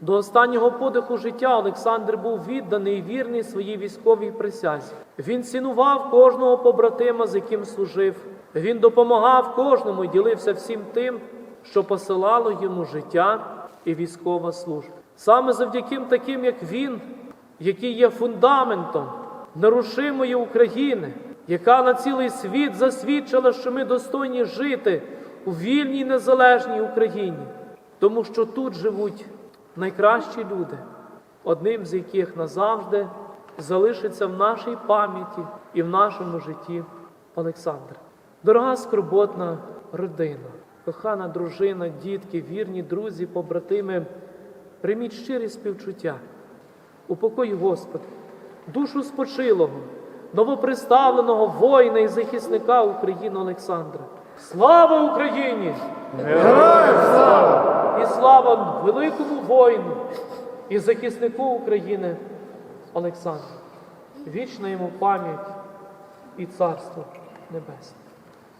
До останнього подиху життя Олександр був відданий і вірний своїй військовій присязі. Він цінував кожного побратима, з яким служив. Він допомагав кожному і ділився всім тим, що посилало йому життя і військова служба. Саме завдяки таким, як він, який є фундаментом нерушимої України, яка на цілий світ засвідчила, що ми достойні жити у вільній незалежній Україні, тому що тут живуть найкращі люди, одним з яких назавжди залишиться в нашій пам'яті і в нашому житті Олександр. Дорога скорботна родина, кохана дружина, дітки, вірні друзі, побратими, прийміть щирі співчуття. Упокой, Господи, душу спочилого, новоприставленого воїна і захисника України Олександра. Слава Україні! Героям слава! І слава великому воїну і захиснику України Олександру. Вічна йому пам'ять і царство небесне.